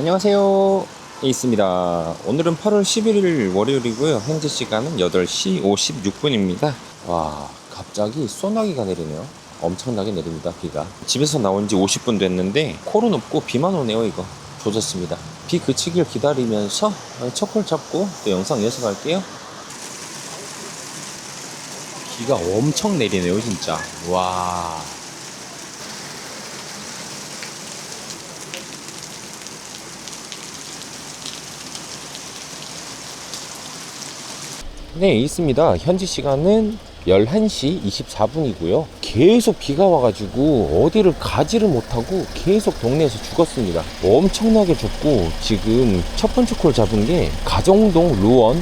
안녕하세요. 예, 있습니다. 오늘은 8월 11일 월요일이고요. 현재 시간은 8시 56분입니다. 와, 갑자기 소나기가 내리네요. 엄청나게 내립니다, 비가. 집에서 나온 지 50분 됐는데, 콜은 없고 비만 오네요, 이거. 조졌습니다. 비 그치길 기다리면서 첫콜 잡고 또 영상 이어서 갈게요. 비가 엄청 내리네요, 진짜. 와. 네, 있습니다. 현지 시간은 11시 24분이고요. 계속 비가 와가지고 어디를 가지를 못하고 계속 동네에서 죽었습니다. 엄청나게 좁고 지금 첫 번째 콜 잡은 게 가정동 루원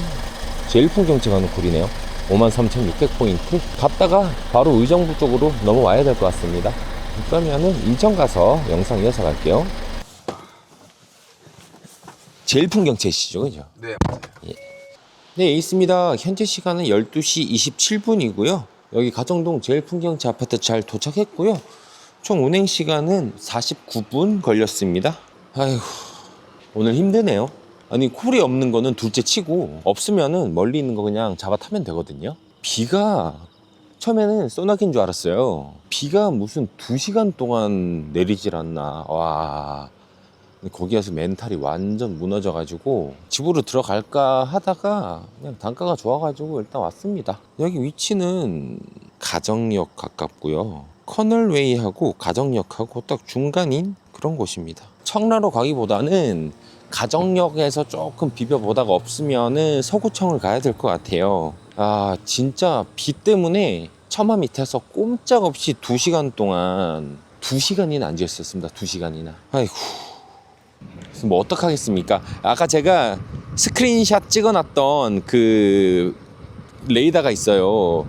제일 풍경채 가는 콜이네요. 53,600포인트 갔다가 바로 의정부 쪽으로 넘어와야 될 것 같습니다. 그러면은 인천 가서 영상 이어서 갈게요. 제일 풍경채시죠, 그죠? 네. 네, 있습니다. 현재 시간은 12시 27분이고요. 여기 가정동 제일 풍경채 아파트 잘 도착했고요. 총 운행 시간은 49분 걸렸습니다. 아휴, 오늘 힘드네요. 아니, 콜이 없는 거는 둘째 치고, 없으면은 멀리 있는 거 그냥 잡아 타면 되거든요. 비가 처음에는 소나기인 줄 알았어요. 비가 무슨 2시간 동안 내리질 않나. 와. 거기 가서 멘탈이 완전 무너져가지고 집으로 들어갈까 하다가 그냥 단가가 좋아가지고 일단 왔습니다. 여기 위치는 가정역 가깝고요. 커널웨이하고 가정역하고 딱 중간인 그런 곳입니다. 청라로 가기보다는 가정역에서 조금 비벼보다가 없으면은 서구청을 가야 될 것 같아요. 아 진짜 비 때문에 처마 밑에서 꼼짝없이 2시간 동안 2시간이나 앉아있었습니다. 2시간이나. 아이고 뭐 어떡하겠습니까? 아까 제가 스크린샷 찍어놨던 그 레이더가 있어요.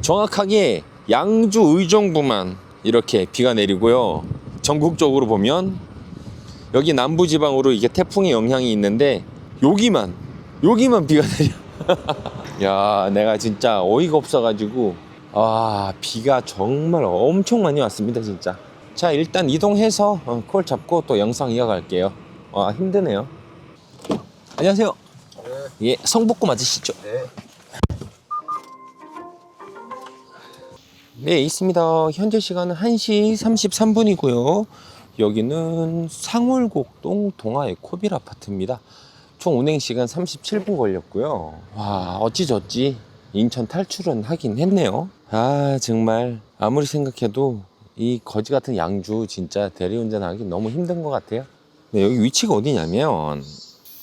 정확하게 양주 의정부만 이렇게 비가 내리고요. 전국적으로 보면 여기 남부 지방으로 이게 태풍의 영향이 있는데 여기만 여기만 비가 내려. 야, 내가 진짜 어이가 없어가지고 아 비가 정말 엄청 많이 왔습니다, 진짜. 자 일단 이동해서 어, 콜 잡고 또 영상 이어갈게요. 아 힘드네요. 안녕하세요. 예, 성북구 맞으시죠? 네. 네, 있습니다. 현재 시간은 1시 33분이고요. 여기는 상월곡동 동아의 코빌 아파트입니다. 총 운행 시간 37분 걸렸고요. 와, 어찌저찌 인천 탈출은 하긴 했네요. 아, 정말 아무리 생각해도 이 거지 같은 양주 진짜 대리운전하기 너무 힘든 것 같아요. 네, 여기 위치가 어디냐면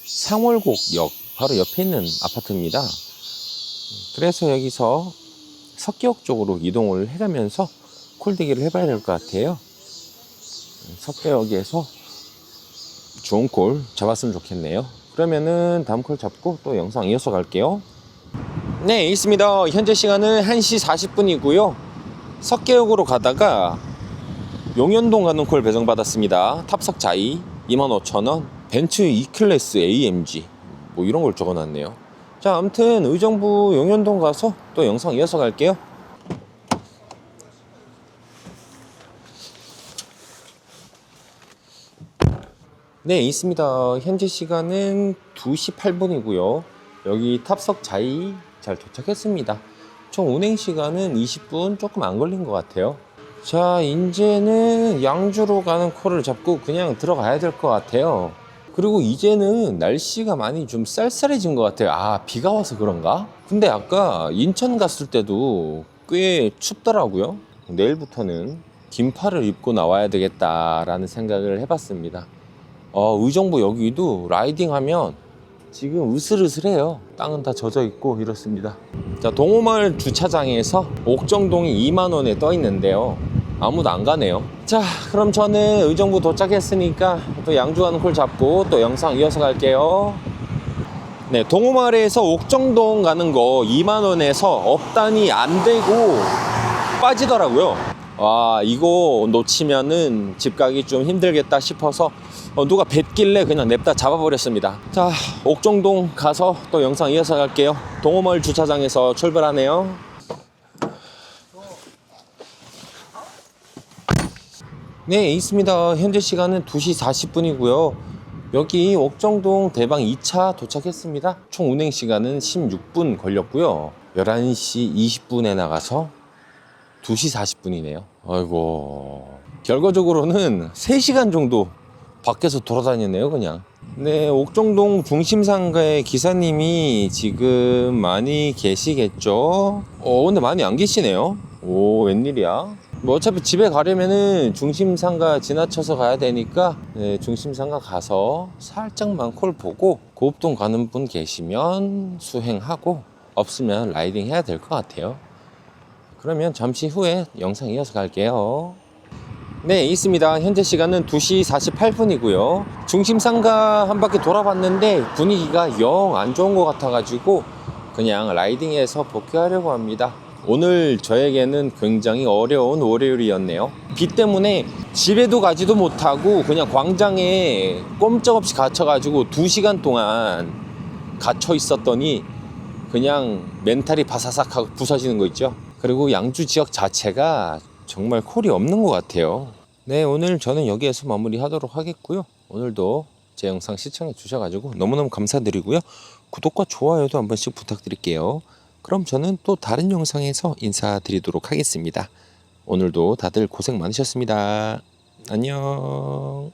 상월곡역 바로 옆에 있는 아파트입니다. 그래서 여기서 석기역 쪽으로 이동을 해가면서 콜대기를 해봐야 될 것 같아요. 석계역에서 좋은 콜 잡았으면 좋겠네요. 그러면은 다음 콜 잡고 또 영상 이어서 갈게요. 네, 있습니다. 현재 시간은 1시 40분이고요. 석계역으로 가다가 용현동 가는 콜 배정받았습니다. 탑석 자이 25,000원, 벤츠 E클래스 AMG 뭐 이런 걸 적어놨네요. 자, 아무튼 의정부 용현동 가서 또 영상 이어서 갈게요. 네, 있습니다. 현재 시간은 2시 8분이고요. 여기 탑석 자이 잘 도착했습니다. 총 운행 시간은 20분 조금 안 걸린 것 같아요. 자, 이제는 양주로 가는 콜을 잡고 그냥 들어가야 될 것 같아요. 그리고 이제는 날씨가 많이 좀 쌀쌀해진 것 같아요. 아, 비가 와서 그런가? 근데 아까 인천 갔을 때도 꽤 춥더라고요. 내일부터는 긴팔을 입고 나와야 되겠다라는 생각을 해봤습니다. 어, 의정부 여기도 라이딩 하면 지금 으슬으슬해요. 땅은 다 젖어 있고 이렇습니다. 자, 동호마을 주차장에서 옥정동이 2만 원에 떠 있는데요. 아무도 안 가네요. 자, 그럼 저는 의정부 도착했으니까 또 양주 가는 콜 잡고 또 영상 이어서 갈게요. 네, 동호마을에서 옥정동 가는 거 2만 원에서 업단이 안 되고 빠지더라고요. 와, 이거 놓치면은 집 가기 좀 힘들겠다 싶어서 어, 누가 뱉길래 그냥 냅다 잡아버렸습니다. 자, 옥정동 가서 또 영상 이어서 갈게요. 동호마을 주차장에서 출발하네요. 네, 있습니다. 현재 시간은 2시 40분이고요. 여기 옥정동 대방 2차 도착했습니다. 총 운행 시간은 16분 걸렸고요. 11시 20분에 나가서 2시 40분이네요. 아이고. 결과적으로는 3시간 정도 밖에서 돌아다녔네요, 그냥. 네, 옥정동 중심상가의 기사님이 지금 많이 계시겠죠? 어, 근데 많이 안 계시네요. 오, 웬일이야? 뭐 어차피 집에 가려면은 중심상가 지나쳐서 가야 되니까 네, 중심상가 가서 살짝만 콜 보고 고읍동 가는 분 계시면 수행하고 없으면 라이딩 해야 될 것 같아요. 그러면 잠시 후에 영상 이어서 갈게요. 네, 있습니다. 현재 시간은 2시 48분이고요. 중심상가 한 바퀴 돌아봤는데 분위기가 영 안 좋은 것 같아 가지고 그냥 라이딩해서 복귀하려고 합니다. 오늘 저에게는 굉장히 어려운 월요일이었네요. 비 때문에 집에도 가지도 못하고 그냥 광장에 꼼짝없이 갇혀가지고 2시간 동안 갇혀 있었더니 그냥 멘탈이 바사삭 하고 부서지는 거 있죠. 그리고 양주 지역 자체가 정말 콜이 없는 것 같아요. 네, 오늘 저는 여기에서 마무리하도록 하겠고요. 오늘도 제 영상 시청해 주셔가지고 너무너무 감사드리고요. 구독과 좋아요도 한 번씩 부탁드릴게요. 그럼 저는 또 다른 영상에서 인사드리도록 하겠습니다. 오늘도 다들 고생 많으셨습니다. 안녕.